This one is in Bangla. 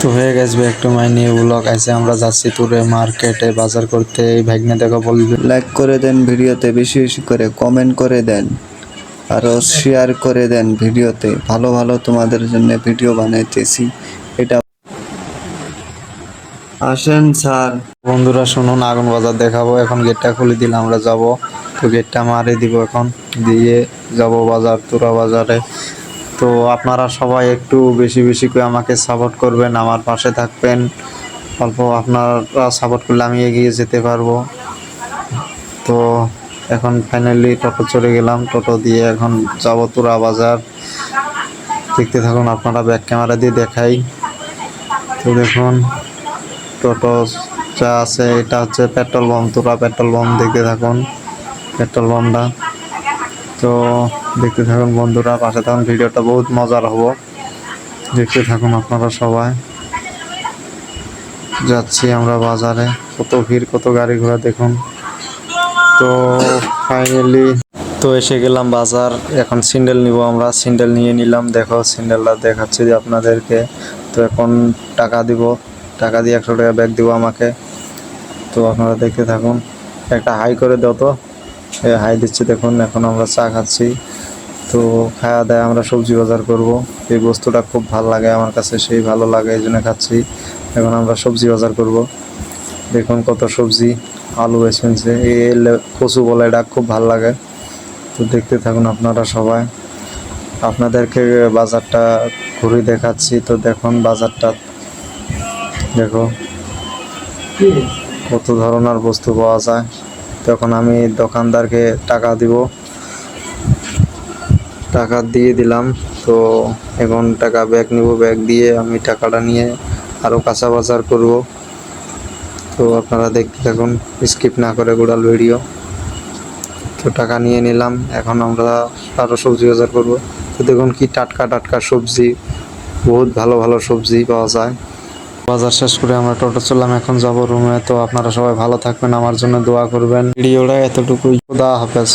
তো হয়ে গেছে একটু মাই নিয়ে ব্লগ আছে আমরা যাচ্ছি তুরে মার্কেটে বাজার করতে। এই ভাগ্নে দেখো বলবে লাইক করে দেন ভিডিওতে বেশি বেশি করে কমেন্ট করে দেন আরও শেয়ার করে দেন ভিডিওতে। ভালো ভালো তোমাদের জন্য ভিডিও বানাইতেছি। এটা আসেন স্যার। বন্ধুরা শুনুন আগুন বাজার দেখাবো। এখন গেটটা খুলে দিলে আমরা যাব। তো গেটটা মারে দিব এখন। দিয়ে যাব বাজার তুরা বাজারে। তো আপনারা সবাই একটু বেশি বেশি করে আমাকে সাপোর্ট করবেন, আমার পাশে থাকবেন। অল্প আপনারা সাপোর্ট করলে আমি এগিয়ে যেতে পারব। তো এখন ফাইনালি টোটো চলে গেলাম। টোটো দিয়ে এখন যাব তুরা বাজার। দেখতে থাকুন, আপনারা ব্যাক ক্যামেরা দিয়ে দেখাই। তো দেখুন, টোটো যা আছে, এটা হচ্ছে পেট্রোল পাম্প তোরা পেট্রোল পাম্প দেখতে থাকুন। পেট্রোল পাম্পটা তো দেখতে থাকুন বন্ধুরা, পাশে থাকুন, ভিডিওটা বহুত মজার হব। দেখতে থাকুন আপনারা সবাই। যাচ্ছি আমরা বাজারে, কত ভিড়, কত গাড়ি ঘোড়া দেখুন। তো ফাইনালি তো এসে গেলাম বাজার, এখন সিন্ডেল নিব আমরা। সিন্ডেল নিয়ে নিলাম, দেখো সিন্ডেলটা দেখাচ্ছি যে আপনাদেরকে। তো এখন টাকা দিব, টাকা দিয়ে একশো টাকা ব্যাগ দিব আমাকে। তো আপনারা দেখতে থাকুন, একটা হাই করে দাও তো। হাই দিচ্ছে দেখুন, এখন আমরা চা খাচ্ছি। তো খাওয়া দায় আমরা সবজি বাজার করব। এই বস্তুটা খুব ভালো লাগে আমার কাছে, সেই ভালো লাগে, এই জন্য খাচ্ছি। এখন আমরা সবজি বাজার করব। দেখুন কত সবজি, আলু এসেছে এই কচু বলে, এটা খুব ভালো লাগে। তো দেখতে থাকুন আপনারা সবাই। আপনাদেরকে বাজারটা ঘুরে দেখাচ্ছি। তো দেখুন বাজারটা। দেখো, কত ধরনের বস্তু পাওয়া যায়। তখন আমি দোকানদারকে টাকা দিব। টাকা দিয়ে দিলাম। তো এখন টাকা ব্যাগ নিব, ব্যাগ দিয়ে আমি টাকাটা নিয়ে আরও কাঁচা বাজার করব। তো আপনারা দেখতে থাকুন স্কিপ না করে গোড়াল ভিডিও তো টাকা নিয়ে নিলাম, এখন আমরা আরও সবজি বাজার করব। তো দেখুন কি টাটকা টাটকা সবজি, বহুত ভালো ভালো সবজি পাওয়া যায়। বাজার শেষ করে আমরা টোটো চললাম, এখন যাব রুমে তো আপনারা সবাই ভালো থাকবেন, আমার জন্য দোয়া করবেন। ভিডিওটা এতটুকুই। খুদা হাফেজ।